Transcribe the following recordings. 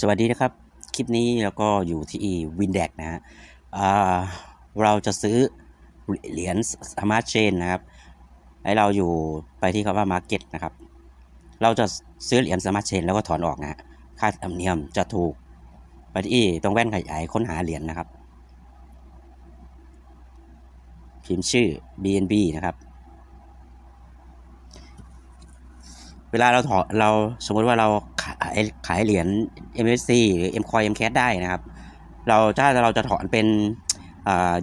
สวัสดีนะครับ คลิปนี้เราก็อยู่ที่วินแดกนะฮะเราจะซื้อเหรียญสมาร์ทเชนนะครับให้เราอยู่ไปที่คำว่ามาร์เก็ตนะครับ เราจะซื้อเหรียญสมาร์ทเชนแล้วก็ถอนออกนะค่าธรรมเนียมจะถูกไปที่ตรงแว่นขยายค้นหาเหรียญนะครับ พิมพ์ชื่อ BNB นะครับ เวลาเราถอนเราสมมติว่าเรา ขายเหรียญ MSC หรือ Mcoin Mcash ได้นะครับ เราถ้าเราจะถอนเป็น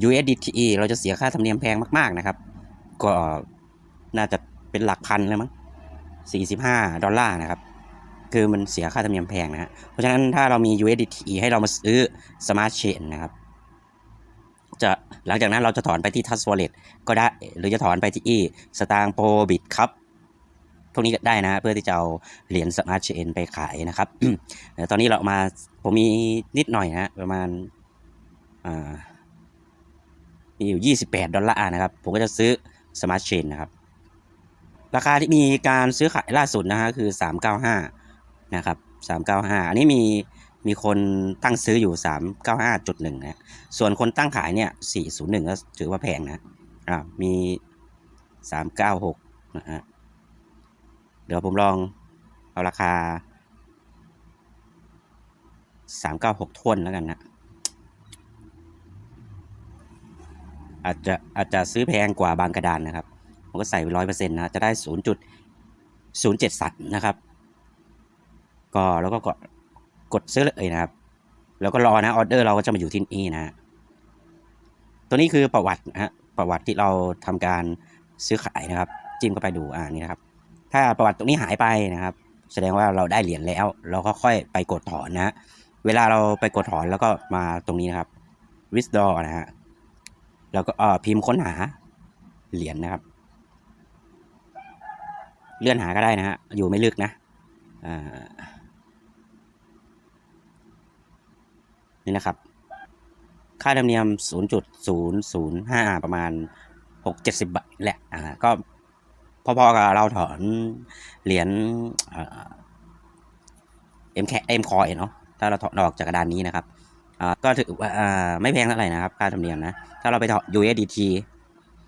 USDT เราจะเสียค่าธรรมเนียมแพงมากๆนะครับ ก็น่าจะเป็นหลักพันเลยมั้ง45 ดอลลาร์นะครับ คือมันเสียค่าธรรมเนียมแพงนะฮะเพราะฉะนั้นถ้าเรามี USDT ให้เรามาซื้อ Smart Chain นะครับ จะหลังจากนั้นเราจะถอนไปที่ Trust Wallet ก็ได้ หรือจะถอนไปที่สตางค์โปรบิตครับ พวกนี้ก็ได้นะ เพื่อที่จะเอาเหรียญสมาร์ทเชนไปขายนะครับ ตอนนี้เรามาผมมีนิดหน่อยนะประมาณมีอยู่ 28 ดอลลาร์นะครับ ผมก็จะซื้อสมาร์ทเชนนะครับ ราคาที่มีการซื้อขายล่าสุดนะฮะคือ 395 นะครับ 395 อันนี้มีมีคนตั้งซื้ออยู่ 395.1 นะ ส่วนคนตั้งขายเนี่ย 401 ก็ถือว่าแพงนะอ่ามี 396 นะฮะ เดี๋ยวผมลองเอาราคา 396ทวนแล้วกันนะ อาจจะอาจจะซื้อแพงกว่าบางกระดานนะครับ ผมก็ใส่ไปร้อยเปอร์เซ็นต์นะ จะได้ศูนย์จุดศูนย์เจ็ดสัตนะครับ ก็แล้วก็กดกดซื้อเลยนะครับ แล้วก็รอนะออเดอร์เราก็จะมาอยู่ที่นี่นะตัวนี้คือประวัตินะฮะประวัติที่เราทำการซื้อขายนะครับ จิ้มเข้าไปดูอ่านี่นะครับ ถ้าประวัติตรงนี้หายไปนะครับ แสดงว่าเราได้เหรียญแล้ว เราก็ค่อยไปกดถอนนะเวลาเราไปกดถอนแล้วก็มาตรงนี้นะครับ withdraw นะฮะแล้วก็เอ่อพิมพ์ค้นหาเหรียญนะครับ เลื่อนหาก็ได้นะฮะอยู่ไม่ลึกนะนี่นะครับ ค่าธรรมเนียม 0.005 ประมาณ 6-70 บาทแหละอ่าก็ พอๆกับเราถอนเหรียญเอ็มแคเอ็มคอยเนาะถ้าเราถอนออกจากกระดานนี้นะครับก็ถือว่าไม่แพงเท่าไหร่นะครับค่าธรรมเนียมนะถ้าเราไปถอน USDT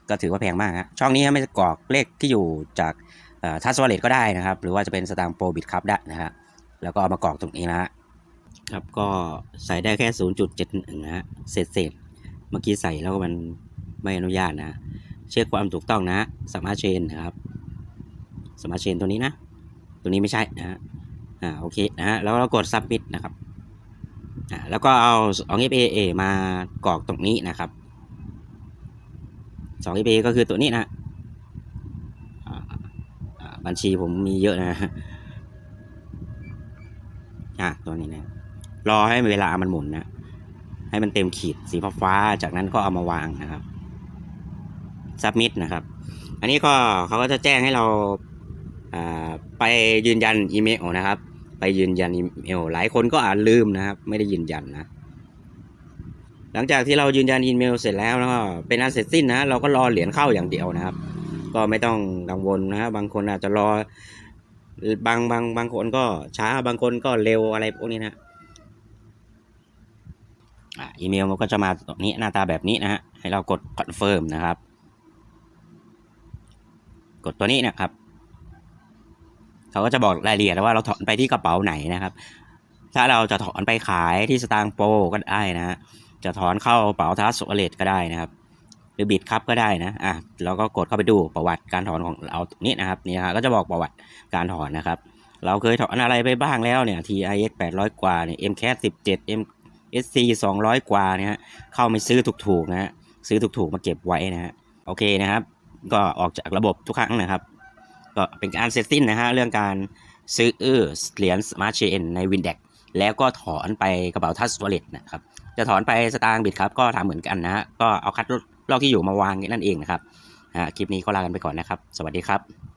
ก็ถือว่าแพงมากฮะช่องนี้ไม่กรอกเลขที่อยู่จากทัสวอลเลตก็ได้นะครับ หรือว่าจะเป็นสตางค์โปรบิตครับได้นะฮะแล้วก็เอามากรอกตรงนี้นะฮะครับก็ใส่ได้แค่ 0.71นะฮะเศษเศษๆเมื่อกี้ใส่แล้วมันไม่อนุญาตนะ เช็คความถูกต้องนะสมาร์ทเชนนะครับสมาร์ทเชนตัวนี้นะ ตัวนี้ไม่ใช่นะฮะอ่าโอเคนะฮะแล้วเรากด submit นะครับอ่าแล้วก็เอา2 FAA มากรอกตรงนี้นะครับ2 FAA ก็คือตัวนี้นะบัญชีผมมีเยอะนะฮะอะตัวนี้นะ รอให้เวลามันหมุนนะ ให้มันเต็มขีดสีฟ้าๆจากนั้นก็เอามาวางนะครับ submit นะครับ อันนี้ก็เขาก็จะแจ้งให้เราไปยืนยันอีเมลนะครับ ไปยืนยันอีเมลหลายคนก็อาจลืมนะครับ ไม่ได้ยืนยันนะหลังจากที่เรายืนยันอีเมลเสร็จแล้วแล้วก็เป็นอันเสร็จสิ้นนะเราก็รอเหรียญเข้าอย่างเดียวนะครับ ก็ไม่ต้องกังวลนะครับบางคนอาจจะรอบางบางบางคนก็ช้าบางคนก็เร็วอะไรพวกนี้นะอีเมลมันก็จะมาตรงนี้หน้าตาแบบนี้นะฮะให้เรากดคอนเฟิร์มนะครับ กดตัวนี้นะครับ เขาก็จะบอกรายละเอียดว่าเราถอนไปที่กระเป๋าไหนนะครับ ถ้าเราจะถอนไปขายที่สตางโปก็ได้นะ จะถอนเข้ากระเป๋าทัสโซเลตก็ได้นะครับ หรือบิตครับก็ได้นะ อะเราก็กดเข้าไปดูประวัติการถอนของเราตรงนี้นะครับ นี่ฮะก็จะบอกประวัติการถอนนะครับ เราเคยถอนอะไรไปบ้างแล้วเนี่ย TIS 800 กว่าเนี่ย MCAT 17 MSC 200 กว่าเนี่ยฮะเข้าไปซื้อถูกๆนะฮะซื้อถูกๆมาเก็บไว้นะฮะโอเคนะครับ ก็ออกจากระบบทุกครั้งนะครับ ก็เป็นการเสร็จสิ้นนะฮะเรื่องการซื้อเหรียญ Smart Chain ใน Windex แล้วก็ถอนไปกระเป๋าทัสวอลเล็ตนะครับ จะถอนไปสตางค์บิตครับก็ทำเหมือนกันนะฮะก็เอาคัดลอกที่อยู่มาวางนั่นเองนะครับคลิปนี้ก็ลากันไปก่อนนะครับ สวัสดีครับ